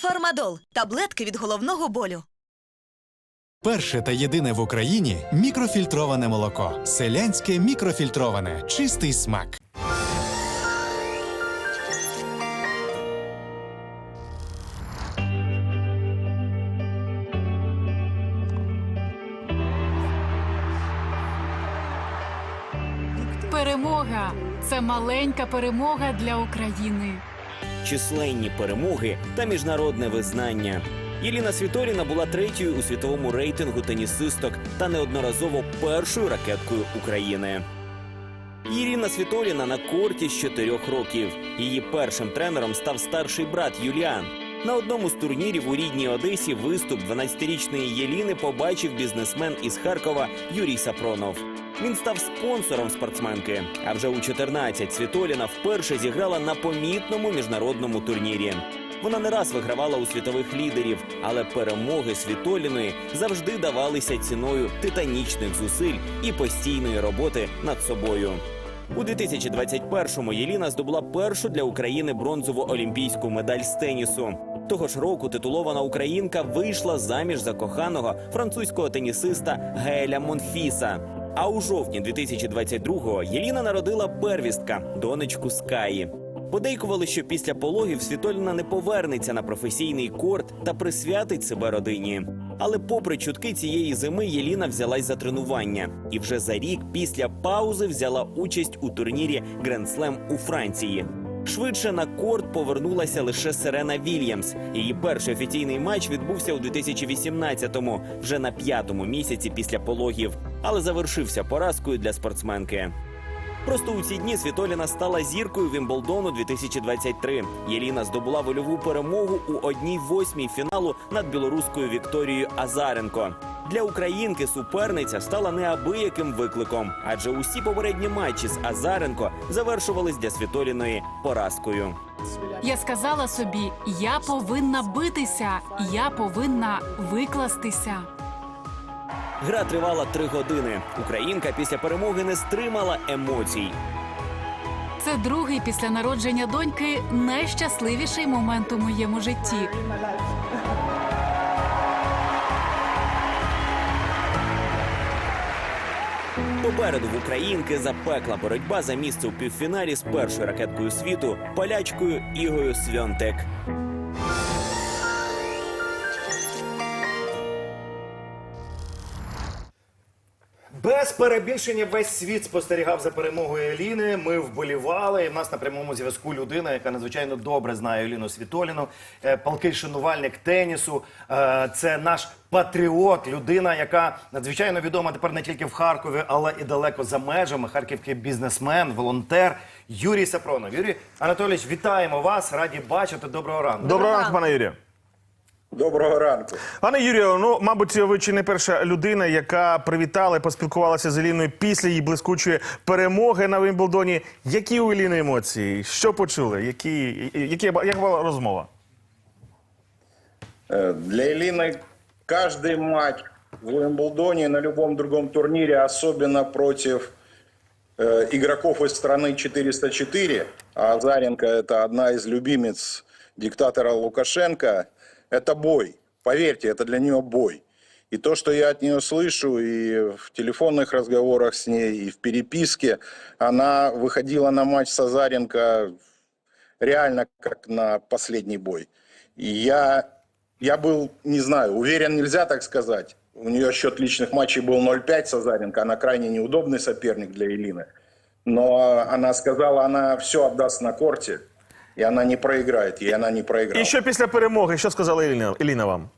Фармадол таблетки від головного болю. Перше та єдине в Україні мікрофільтроване молоко. Селянське мікрофільтроване. Чистий смак. Перемога це маленька перемога для України. Численні перемоги та міжнародне визнання. Єліна Світоліна була третьою у світовому рейтингу тенісисток та неодноразово першою ракеткою України. Ірина Світоліна на корті з чотирьох років. Її першим тренером став старший брат Юліан. На одному з турнірів у рідній Одесі виступ 12-річної Єліни побачив бізнесмен із Харкова Юрій Сапронов. Він став спонсором спортсменки. А вже у 14 Світоліна вперше зіграла на помітному міжнародному турнірі. Вона не раз вигравала у світових лідерів, але перемоги Світоліної завжди давалися ціною титанічних зусиль і постійної роботи над собою. У 2021-му Єліна здобула першу для України бронзову олімпійську медаль з тенісу. Того ж року титулована українка вийшла заміж за коханого французького тенісиста Геля Монфіса. А у жовтні 2022-го Єліна народила первістка, донечку Скаї. Подейкували, що після пологів Світоліна не повернеться на професійний корт та присвятить себе родині. Але, попри чутки цієї зими, Єліна взялась за тренування і вже за рік після паузи взяла участь у турнірі Гранд-слем у Франції. Швидше на корт повернулася лише Серена Вільямс. Її перший офіційний матч відбувся у 2018-му, вже на п'ятому місяці після пологів, але завершився поразкою для спортсменки. Просто у ці дні Світоліна стала зіркою Вімблдону 2023. Єліна здобула вольову перемогу у одній восьмій фіналу над білоруською Вікторією Азаренко. Для українки суперниця стала неабияким викликом, адже усі попередні матчі з Азаренко завершувались для Світоліної поразкою. Я сказала собі, я повинна битися, я повинна викластися. Гра тривала три години. Українка після перемоги не стримала емоцій. Це другий після народження доньки найщасливіший момент у моєму житті. Попереду в українки запекла боротьба за місце у півфіналі з першою ракеткою світу полячкою Ігою Свьонтек. Без перебільшення весь світ спостерігав за перемогою Еліни. Ми вболівали. І в нас на прямому зв'язку людина, яка надзвичайно добре знає Еліну Світоліну, е, палкий шанувальник тенісу. Е, Це наш патріот, людина, яка надзвичайно відома тепер не тільки в Харкові, але і далеко за межами. Харківський бізнесмен, волонтер Юрій Сапронов. Юрій Анатолійович, вітаємо вас. Раді бачити. Доброго ранку. Доброго ранку, пане Юрію. Доброго ранку. Пане Юрію, ну мабуть, ви чи не перша людина, яка привітала і поспілкувалася з Еліною після її блискучої перемоги на Вімблдоні. Які у Еліни емоції? Що почули? Які, які як була розмова? Э, Для Элины каждый матч в Уимблдоне на любом другом турнире, особенно против э, игроков из страны 404, а Азаренко это одна из любимец диктатора Лукашенко, это бой. Поверьте, это для нее бой. И то, что я от нее слышу и в телефонных разговорах с ней, и в переписке, она выходила на матч с Азаренко реально как на последний бой. И я, я был, не знаю, уверен нельзя так сказать. У нее счет личных матчей был 0-5 с Азаренко. Она крайне неудобный соперник для Элины. Но она сказала, она все отдаст на корте, и она не проиграет, и она не проиграла. І що після перемоги? Що сказала Еліна, Еліна вам?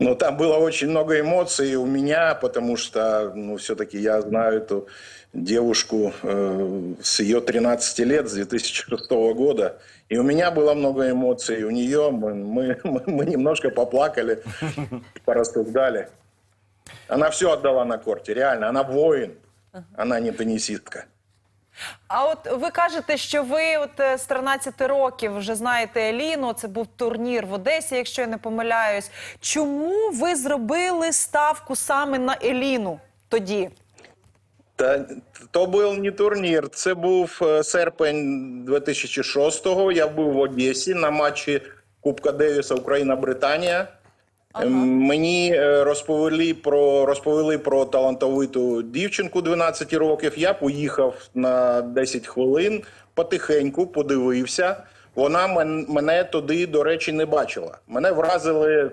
Ну, там было очень много эмоций у меня, потому что, ну, все-таки я знаю эту девушку э, с ее 13 лет, с 2006 года. И у меня было много эмоций, и у нее мы, мы, мы- мы немножко поплакали, порассуждали. Она все отдала на корте, реально. Она воин, она не теннисистка. А от ви кажете, що ви от е, з 13 років вже знаєте Еліну. Це був турнір в Одесі, якщо я не помиляюсь. Чому ви зробили ставку саме на Еліну тоді? Та то був не турнір. Це був е, серпень 2006-го. Я був в Одесі на матчі Кубка Девіса Україна-Британія. Ем, Мені е, розповіли про розповіли про талантовиту дівчинку 12 років. Я поїхав на 10 хвилин, потихеньку подивився. Вона мен- мене туди, до речі, не бачила. Мене вразили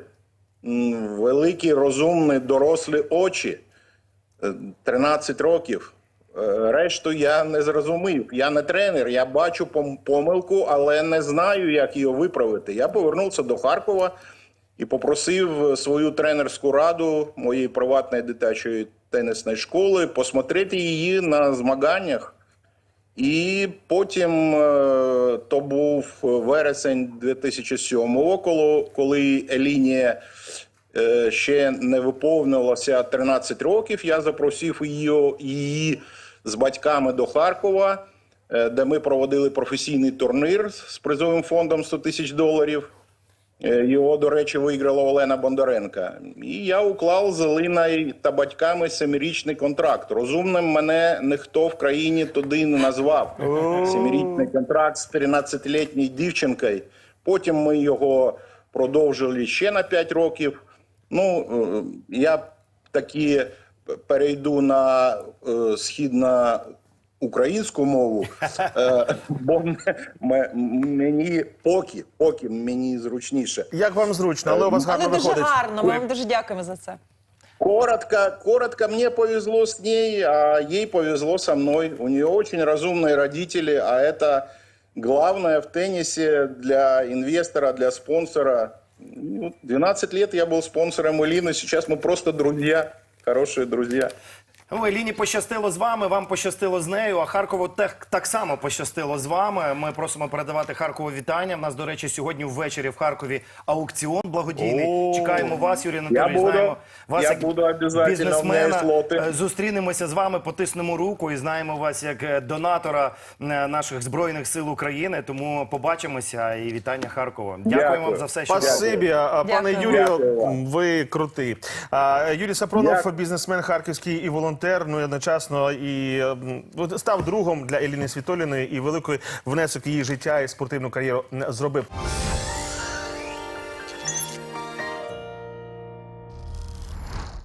великі, розумні, дорослі очі. Е, 13 років. Е, Решту я не зрозумів. Я не тренер, я бачу помилку, але не знаю, як її виправити. Я повернувся до Харкова і попросив свою тренерську раду моєї приватної дитячої тенісної школи посмотрети її на змаганнях. І потім е, то був вересень 2007 коли, коли Елінія е, ще не виповнилося 13 років. Я запросив її, її з батьками до Харкова, е, де ми проводили професійний турнір з призовим фондом 100 тисяч доларів. Е, Його, до речі, виграла Олена Бондаренка. І я уклав з Алиною та батьками семирічний контракт. Розумним мене ніхто в країні туди не назвав. Семирічний контракт з 13-літньою дівчинкою. Потім ми його продовжили ще на 5 років. Ну, е, я таки перейду на е, східно українську мову, е, бо м- м- мені поки, поки мені зручніше. Як вам зручно, але у вас Але гарно дуже виходить. гарно. Ми вам дуже дякуємо за це. Коротко, коротко, мне повезло с ней, а ей повезло со мной. У нее очень разумные родители, а это главное в теннисе для инвестора, для спонсора. Ну, 12 лет я был спонсором Элины, сейчас мы просто друзья, хорошие друзья. Ну, Еліні пощастило з вами, вам пощастило з нею, а Харкову так, так само пощастило з вами. Ми просимо передавати Харкову вітання. У нас, до речі, сьогодні ввечері в Харкові аукціон благодійний. О, Чекаємо вас, Юрій Я Анатолійович. буду, Знаємо вас я як буду бізнесмена. Е, Зустрінемося з вами, потиснемо руку і знаємо вас як е, донатора е, наших збройних сил України. Тому побачимося і вітання Харкову. Дякуємо Дякую. вам за все, що Спасибі, пане Дякую. Юрію, ви крутий. Юрій Сапронов, Дякую. бізнесмен харківський і волонтер, ну і одночасно і став другом для Еліни Світоліної і великий внесок її життя і спортивну кар'єру зробив.